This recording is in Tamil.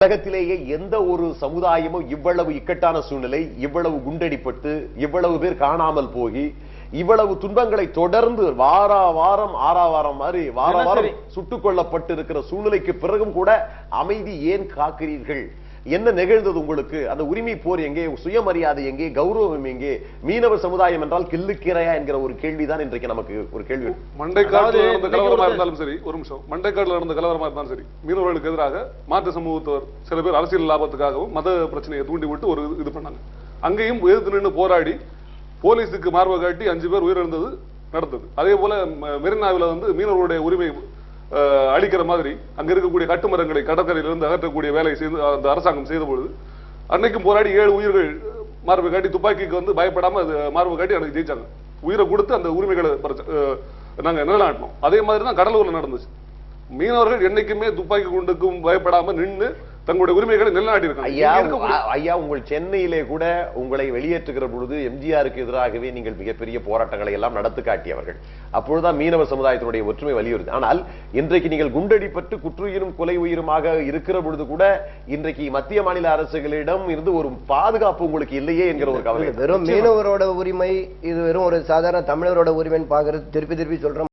உலகத்திலேயே எந்த ஒரு சமுதாயமும் இவ்வளவு இக்கட்டான சூழ்நிலை இவ்வளவு குண்டடிப்பட்டு இவ்வளவு பேர் காணாமல் போகி இவ்வளவு துன்பங்களை தொடர்ந்து வாரா வாரம் ஆறா வாரம் மாதிரி வார வாரம் சுட்டுக் கொல்லப்பட்டு இருக்கிற சூழ்நிலைக்கு பிறகும் கூட அமைதி ஏன் காக்கிறீர்கள்? என்ன நிகழ்ந்தது உங்களுக்கு? அந்த உரிமை போர் எங்கே? சுயமரியாதை எங்கே? கௌரவம் எங்கே? மீனவர் சமுதாயம் என்றால் கில்லுக்கிறையா என்கிற ஒரு கேள்விதான் இன்றைக்கு நமக்கு ஒரு கேள்வி மண்டைக்காடுல அதாவது நடந்த கலவரமா இருந்தாலும் சரி ஒரு நிமிஷம். மண்டைக்காடுல நடந்த கலவரமா இருந்தாலும் சரி மீனவர்களுக்கு எதிராக மாற்று சமூகத்தவர் சில பேர் அரசியல் லாபத்துக்காகவும் மத பிரச்சனையை தூண்டி விட்டு ஒரு இது பண்ணாங்க. அங்கேயும் எதிர்த்து நின்று போராடி போலீஸுக்கு மார்பை காட்டி அஞ்சு பேர் உயிரிழந்தது நடந்தது. அதே போல ம- மெரினாவில வந்து மீனவர்களுடைய உரிமை அழிக்கிற அளிக்கிற மாதிரி அங்க இருக்கக்கூடிய கட்டுமரங்களை கடற்கரையிலிருந்து அகற்றக்கூடிய வேலை செய்து அந்த அரசாங்கம் செய்த பொழுது அன்னைக்கும் போராடி ஏழு உயிர்கள் மார்பு காட்டி துப்பாக்கிக்கு வந்து பயப்படாம அது மார்பு காட்டி அன்னைக்கு ஜெயிச்சாங்க. உயிரை கொடுத்து அந்த உரிமைகளை பறிச்ச- அஹ், நாங்க நிலைநாட்டினோம் அதே மாதிரி தான் கடலூர்ல நடந்துச்சு. மீனவர்கள் என்னைக்குமே துப்பாக்கி குண்டுக்கும் பயப்படாம நின்று தங்களுடைய உரிமைகளை நிலைநாட்டியிருக்காங்க. ஐயா உங்கள் சென்னையிலே கூட உங்களை வெளியேற்றுகிற பொழுது எம்ஜிஆருக்கு எதிராகவே நீங்கள் மிகப்பெரிய போராட்டங்களை எல்லாம் நடத்து காட்டியவர்கள். அப்பொழுதுதான் மீனவ சமுதாயத்தினுடைய ஒற்றுமை வலியுறுத்தி ஆனால் இன்றைக்கு நீங்கள் குண்டடிப்பட்டு குற்றுயிரும் கொலை உயிருமாக இருக்கிற பொழுது கூட இன்றைக்கு மத்திய மாநில அரசுகளிடம் இருந்து ஒரு பாதுகாப்பு உங்களுக்கு இல்லையே என்கிற ஒரு கவலை. வெறும் மீனவரோட உரிமை இது வெறும் ஒரு சாதாரண தமிழரோட உரிமைன்னு பாக்குறது திருப்பி திருப்பி சொல்றோம்